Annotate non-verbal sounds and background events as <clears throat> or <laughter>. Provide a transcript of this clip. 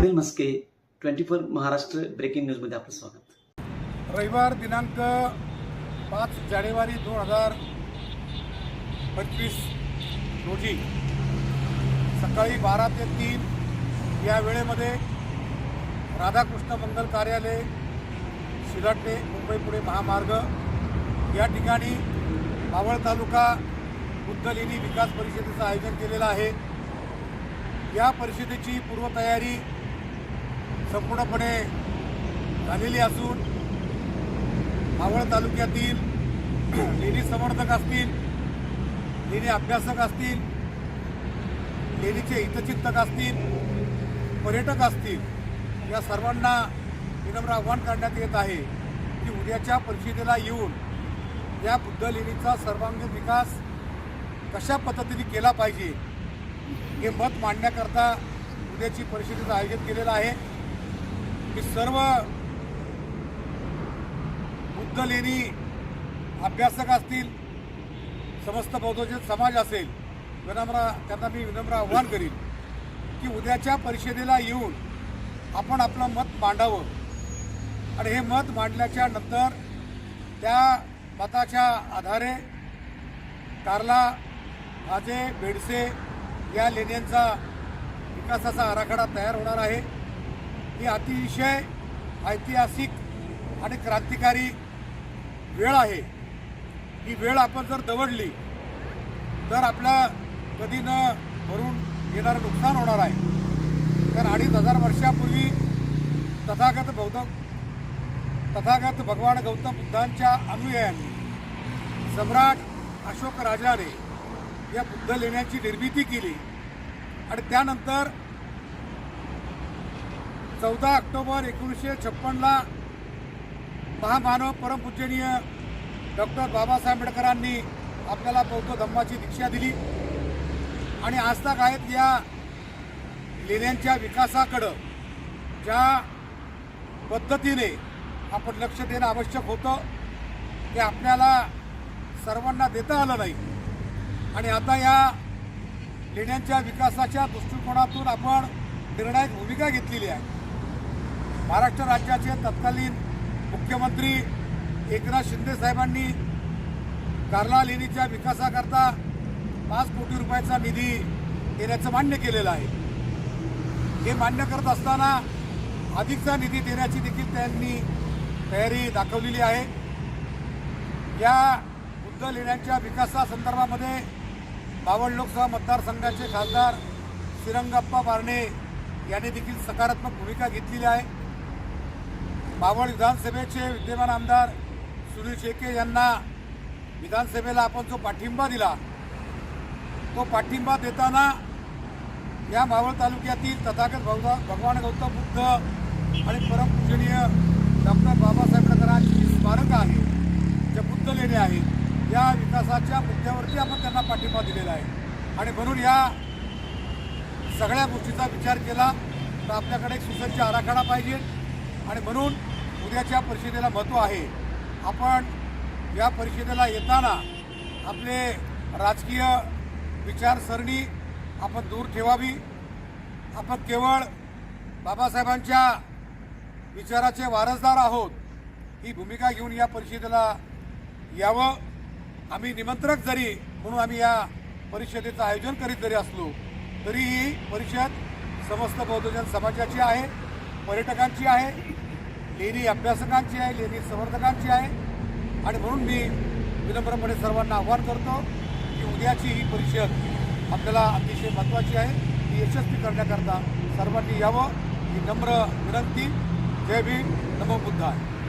Sunil Maske twenty four Maharashtra breaking न्यूजमध्ये आपलं स्वागत. रविवार दिनांक पाच जानेवारी दोन हजार पंचवीस रोजी सकाळी बारा ते तीन या वेळेमध्ये राधाकृष्ण मंगल कार्यालय शिलाटे मुंबई पुणे महामार्ग या ठिकाणी मावळ तालुका बुद्धलेणी विकास परिषदेचं आयोजन केलेलं आहे. या परिषदेची पूर्वतयारी संपूर्णपणे झालेली असून मावळ तालुक्यातील <clears throat> लेणी समर्थक असतील लेणी अभ्यासक असतील लेणीचे हितचिंतक असतील पर्यटक असतील या सर्वांना विनम्र आव्हान करण्यात येत आहे की उद्याच्या परिषदेला येऊन या बुद्ध लेणीचा सर्वांगीण विकास कशा पद्धतीने केला पाहिजे हे मत मांडण्याकरता उद्याची परिषदेचं आयोजन केलेलं आहे. मी सर्व बुद्ध लेणी अभ्यासक असतील समस्त बौद्धजन समाज असेल विनम्र त्यांना मी विनम्र आव्हान करीन की उद्याच्या परिषदेला येऊन आपण आपलं मत मांडावं. आणि हे मत मांडल्याच्या नंतर त्या मताच्या आधारे कार्ला आजे बेडसे या लेण्यांचा विकासाचा आराखडा तयार होणार आहे. ही अतिशय ऐतिहासिक आणि क्रांतिकारी वेळ आहे. ही वेळ आपण जर दवडली तर आपलं कधी न भरून येणारं नुकसान होणार आहे. तर अडीच हजार वर्षापूर्वी तथागत बौद्ध तथागत भगवान गौतम बुद्धांच्या अनुयायांनी सम्राट अशोक राजाने या बुद्ध लेण्यांची निर्मिती केली. आणि त्यानंतर चौदा ऑक्टोबर एकोणीसशे छप्पनला महामानव परमपूजनीय डॉक्टर बाबासाहेब आंबेडकरांनी आपल्याला बौद्ध धम्माची दीक्षा दिली. आणि आजताक आहेत या लेण्यांच्या विकासाकडं ज्या पद्धतीने आपण लक्ष देणं आवश्यक होतं ते आपल्याला सर्वांना देता आलं नाही. आणि आता या लेण्यांच्या विकासाच्या दृष्टिकोनातून आपण निर्णायक भूमिका घेतलेली आहे. महाराष्ट्र राज्याचे तत्कालीन मुख्यमंत्री एकनाथ शिंदे साहेबांनी कार्ला लेणीच्या विकासाकरता पाच कोटी रुपयाचा निधी देण्याचं मान्य केलेलं आहे. हे मान्य करत असताना अधिकचा निधी देण्याची देखील त्यांनी तयारी दाखवलेली आहे. या बुद्ध लेण्यांच्या विकासासंदर्भामध्ये बावळ लोकसभा मतदारसंघाचे खासदार श्रीरंगप्पा बारणे यांनी देखील सकारात्मक भूमिका घेतलेली आहे. मावळ विधानसभेचे विद्यमान आमदार सुनील शेके यांना विधानसभेला आपण जो पाठिंबा दिला तो पाठिंबा देताना या मावळ तालुक्यातील तथागत भगवा भगवान गौतम बुद्ध आणि परमपूजनीय डॉक्टर बाबासाहेब आंबेडकरांची स्मारक आहे जे बुद्ध लेणे आहेत या विकासाच्या मुद्द्यावरती आपण त्यांना पाठिंबा दिलेला आहे. आणि म्हणून या सगळ्या गोष्टीचा विचार केला तर आपल्याकडे एक सुसज्ज आराखडा पाहिजे. आणि म्हणून उद्याच्या परिषदेला महत्त्व आहे. आपण या परिषदेला येताना आपले राजकीय विचारसरणी आपण दूर ठेवावी. आपण केवळ बाबासाहेबांच्या विचाराचे वारसदार आहोत. ही भूमिका घेऊन या परिषदेला यावं. आम्ही निमंत्रक जरी म्हणून आम्ही या परिषदेचं आयोजन करीत जरी असलो तरी ही परिषद समस्त बौद्धजन समाजाची आहे पर्यटकांची आहे. लेणी अभ्यासकांची आहे लेणी समर्थकांची आहे. आणि म्हणून मी विनम्रपणे सर्वांना आव्हान करतो की उद्याची ही परिषद आपल्याला अतिशय महत्त्वाची आहे. ती यशस्वी करण्याकरता सर्वांनी यावं. ही नम्र विनंती. जय भीम. नमो बुद्धाय.